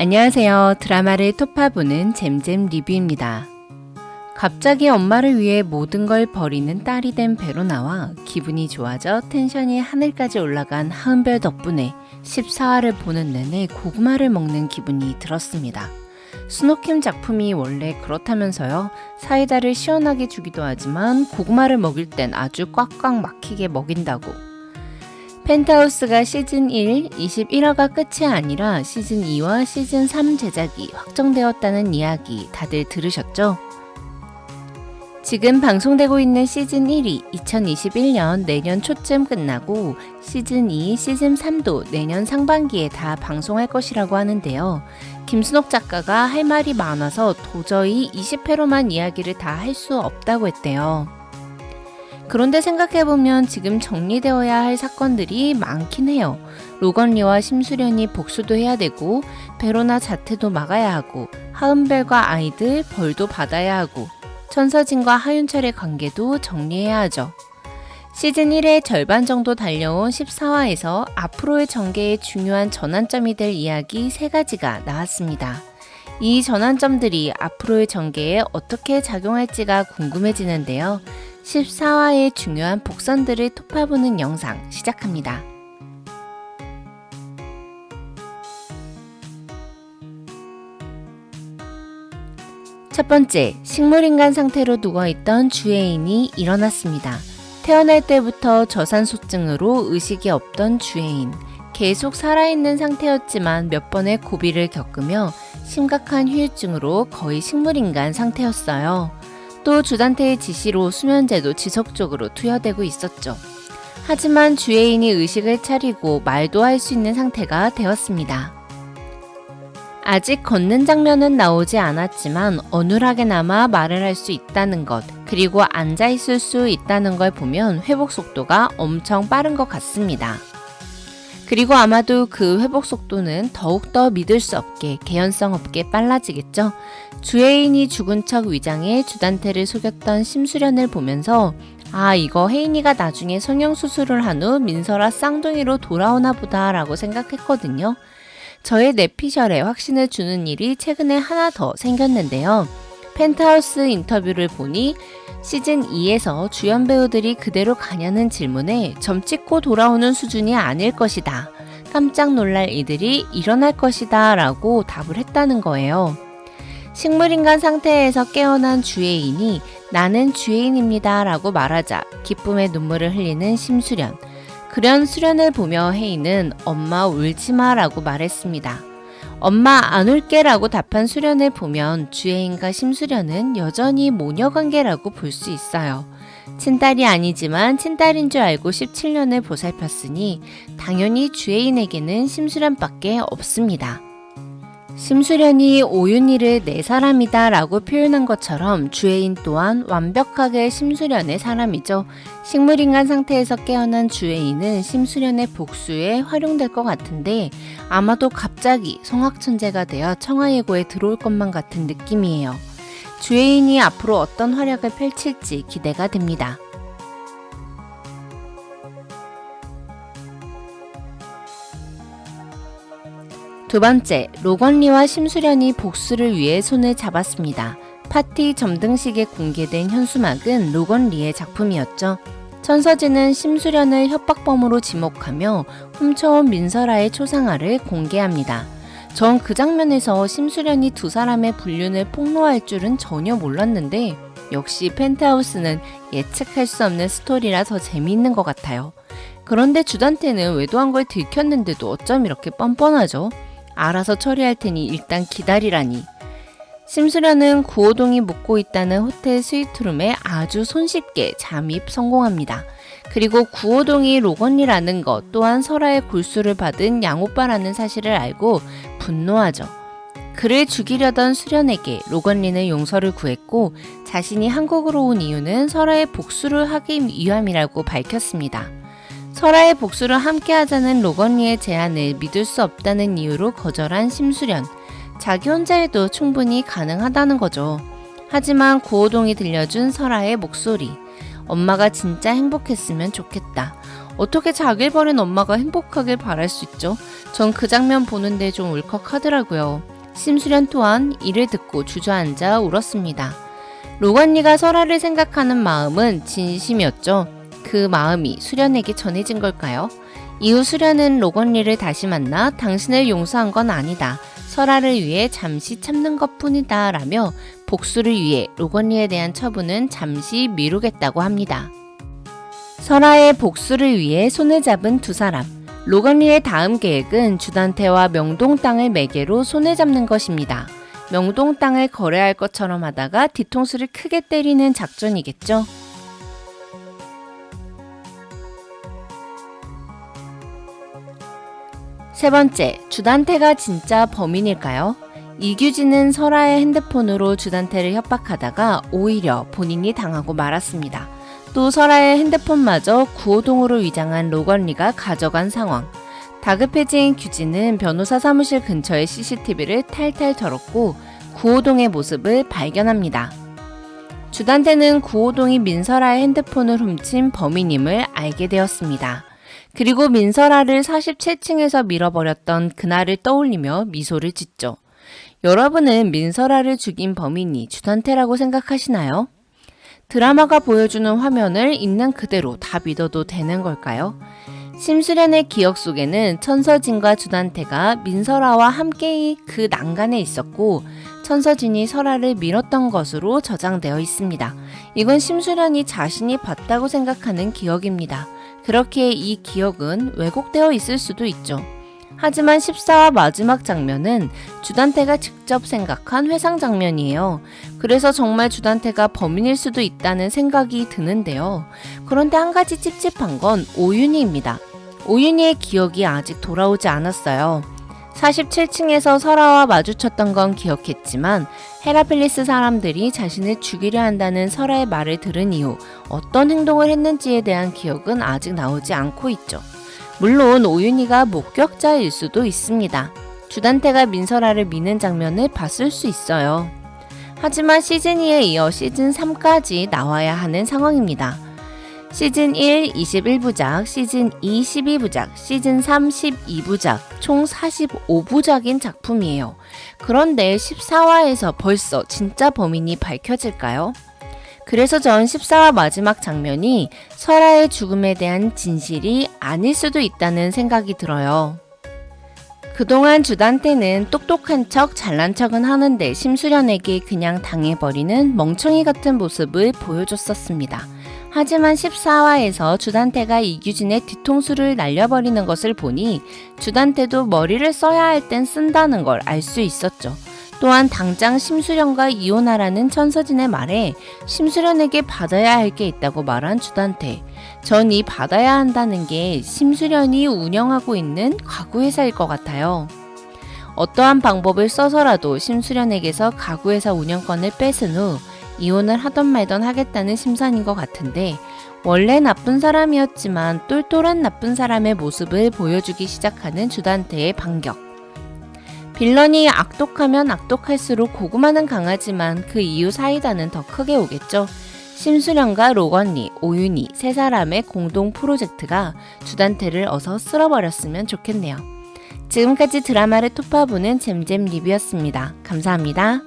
안녕하세요. 드라마를 토파보는 잼잼 리뷰입니다. 갑자기 엄마를 위해 모든 걸 버리는 딸이 된 베로나와 기분이 좋아져 텐션이 하늘까지 올라간 하은별 덕분에 14화를 보는 내내 고구마를 먹는 기분이 들었습니다. 스노킴 작품이 원래 그렇다면서요. 사이다를 시원하게 주기도 하지만 고구마를 먹일 땐 아주 꽉꽉 막히게 먹인다고. 펜트하우스가 시즌 1, 21화가 끝이 아니라 시즌 2와 시즌 3 제작이 확정되었다는 이야기 다들 들으셨죠? 지금 방송되고 있는 시즌 1이 2021년 내년 초쯤 끝나고 시즌 2, 시즌 3도 내년 상반기에 다 방송할 것이라고 하는데요. 김순옥 작가가 할 말이 많아서 도저히 20회로만 이야기를 다 할 수 없다고 했대요. 그런데 생각해보면 지금 정리되어야 할 사건들이 많긴 해요. 로건리와 심수련이 복수도 해야 되고, 베로나 자퇴도 막아야 하고, 하은별과 아이들 벌도 받아야 하고, 천서진과 하윤철의 관계도 정리해야 하죠. 시즌 1의 절반 정도 달려온 14화에서 앞으로의 전개의 중요한 전환점이 될 이야기 3가지가 나왔습니다. 이 전환점들이 앞으로의 전개에 어떻게 작용할지가 궁금해지는데요. 14화의 중요한 복선들을 토파보는 영상 시작합니다. 첫 번째, 식물인간 상태로 누워있던 주혜인이 일어났습니다. 태어날 때부터 저산소증으로 의식이 없던 주혜인. 계속 살아있는 상태였지만 몇 번의 고비를 겪으며 심각한 후유증으로 거의 식물인간 상태였어요. 또 주단태의 지시로 수면제도 지속적으로 투여되고 있었죠. 하지만 주혜인이 의식을 차리고 말도 할 수 있는 상태가 되었습니다. 아직 걷는 장면은 나오지 않았지만 어눌하게나마 말을 할 수 있다는 것, 그리고 앉아 있을 수 있다는 걸 보면 회복 속도가 엄청 빠른 것 같습니다. 그리고 아마도 그 회복 속도는 더욱더 믿을 수 없게 개연성 없게 빨라지겠죠. 주혜인이 죽은 척 위장해 주단태를 속였던 심수련을 보면서 아 이거 혜인이가 나중에 성형수술을 한 후 민설아 쌍둥이로 돌아오나 보다라고 생각했거든요. 저의 내피셜에 확신을 주는 일이 최근에 하나 더 생겼는데요. 펜트하우스 인터뷰를 보니 시즌 2에서 주연 배우들이 그대로 가냐는 질문에 점 찍고 돌아오는 수준이 아닐 것이다. 깜짝 놀랄 일들이 일어날 것이다 라고 답을 했다는 거예요. 식물인간 상태에서 깨어난 주혜인이 나는 주혜인입니다 라고 말하자 기쁨의 눈물을 흘리는 심수련. 그런 수련을 보며 혜인은 엄마 울지 마 라고 말했습니다. 엄마 안 울게라고 답한 수련을 보면 주혜인과 심수련은 여전히 모녀 관계라고 볼 수 있어요. 친딸이 아니지만 친딸인 줄 알고 17년을 보살폈으니 당연히 주혜인에게는 심수련밖에 없습니다. 심수련이 오윤희를 내 사람이다 라고 표현한 것처럼 주혜인 또한 완벽하게 심수련의 사람이죠. 식물인간 상태에서 깨어난 주혜인은 심수련의 복수에 활용될 것 같은데 아마도 갑자기 성악천재가 되어 청하예고에 들어올 것만 같은 느낌이에요. 주혜인이 앞으로 어떤 활약을 펼칠지 기대가 됩니다. 두 번째, 로건리와 심수련이 복수를 위해 손을 잡았습니다. 파티 점등식에 공개된 현수막은 로건리의 작품이었죠. 천서진은 심수련을 협박범으로 지목하며 훔쳐온 민설아의 초상화를 공개합니다. 전 그 장면에서 심수련이 두 사람의 불륜을 폭로할 줄은 전혀 몰랐는데 역시 펜트하우스는 예측할 수 없는 스토리라 더 재미있는 것 같아요. 그런데 주단태는 외도한 걸 들켰는데도 어쩜 이렇게 뻔뻔하죠? 알아서 처리할 테니 일단 기다리라니. 심수련은 구호동이 묵고 있다는 호텔 스위트룸에 아주 손쉽게 잠입 성공합니다. 그리고 구호동이 로건리라는 것 또한 설아의 골수를 받은 양오빠라는 사실을 알고 분노하죠. 그를 죽이려던 수련에게 로건리는 용서를 구했고 자신이 한국으로 온 이유는 설아의 복수를 하기 위함이라고 밝혔습니다. 설아의 복수를 함께 하자는 로건리의 제안을 믿을 수 없다는 이유로 거절한 심수련. 자기 혼자 해도 충분히 가능하다는 거죠. 하지만 구호동이 들려준 설아의 목소리. 엄마가 진짜 행복했으면 좋겠다. 어떻게 자기를 버린 엄마가 행복하길 바랄 수 있죠? 전 그 장면 보는데 좀 울컥하더라고요. 심수련 또한 이를 듣고 주저앉아 울었습니다. 로건리가 설아를 생각하는 마음은 진심이었죠. 그 마음이 수련에게 전해진 걸까요? 이후 수련은 로건리를 다시 만나 당신을 용서한 건 아니다. 설아를 위해 잠시 참는 것 뿐이다. 라며 복수를 위해 로건리에 대한 처분은 잠시 미루겠다고 합니다. 설아의 복수를 위해 손을 잡은 두 사람. 로건리의 다음 계획은 주단태와 명동 땅을 매개로 손을 잡는 것입니다. 명동 땅을 거래할 것처럼 하다가 뒤통수를 크게 때리는 작전이겠죠. 세 번째, 주단태가 진짜 범인일까요? 이규진은 설아의 핸드폰으로 주단태를 협박하다가 오히려 본인이 당하고 말았습니다. 또 설아의 핸드폰마저 구호동으로 위장한 로건리가 가져간 상황. 다급해진 규진은 변호사 사무실 근처의 CCTV를 탈탈 털었고 구호동의 모습을 발견합니다. 주단태는 구호동이 민설아의 핸드폰을 훔친 범인임을 알게 되었습니다. 그리고 민설아를 47층에서 밀어버렸던 그날을 떠올리며 미소를 짓죠. 여러분은 민설아를 죽인 범인이 주단태라고 생각하시나요? 드라마가 보여주는 화면을 있는 그대로 다 믿어도 되는 걸까요? 심수련의 기억 속에는 천서진과 주단태가 민설아와 함께 그 난간에 있었고 천서진이 설아를 밀었던 것으로 저장되어 있습니다. 이건 심수련이 자신이 봤다고 생각하는 기억입니다. 그렇게 이 기억은 왜곡되어 있을 수도 있죠. 하지만 14화 마지막 장면은 주단태가 직접 생각한 회상 장면이에요. 그래서 정말 주단태가 범인일 수도 있다는 생각이 드는데요. 그런데 한 가지 찝찝한 건 오윤희입니다. 오윤희의 기억이 아직 돌아오지 않았어요. 47층에서 설아와 마주쳤던 건 기억했지만 헤라필리스 사람들이 자신을 죽이려 한다는 설아의 말을 들은 이후 어떤 행동을 했는지에 대한 기억은 아직 나오지 않고 있죠. 물론 오윤희가 목격자일 수도 있습니다. 주단태가 민설아를 미는 장면을 봤을 수 있어요. 하지만 시즌 2에 이어 시즌 3까지 나와야 하는 상황입니다. 시즌 1 21부작, 시즌 2 12부작, 시즌 3 12부작, 총 45부작인 작품이에요. 그런데 14화에서 벌써 진짜 범인이 밝혀질까요? 그래서 전 14화 마지막 장면이 설아의 죽음에 대한 진실이 아닐 수도 있다는 생각이 들어요. 그동안 주단태는 똑똑한 척 잘난 척은 하는데 심수련에게 그냥 당해버리는 멍청이 같은 모습을 보여줬었습니다. 하지만 14화에서 주단태가 이규진의 뒤통수를 날려버리는 것을 보니 주단태도 머리를 써야 할 땐 쓴다는 걸 알 수 있었죠. 또한 당장 심수련과 이혼하라는 천서진의 말에 심수련에게 받아야 할 게 있다고 말한 주단태. 전 이 받아야 한다는 게 심수련이 운영하고 있는 가구회사일 것 같아요. 어떠한 방법을 써서라도 심수련에게서 가구회사 운영권을 뺏은 후 이혼을 하던 말던 하겠다는 심산인 것 같은데 원래 나쁜 사람이었지만 똘똘한 나쁜 사람의 모습을 보여주기 시작하는 주단태의 반격. 빌런이 악독하면 악독할수록 고구마는 강하지만 그 이후 사이다는 더 크게 오겠죠. 심수련과 로건리, 오윤희 세 사람의 공동 프로젝트가 주단태를 어서 쓸어버렸으면 좋겠네요. 지금까지 드라마를 토파보는 잼잼 리뷰였습니다. 감사합니다.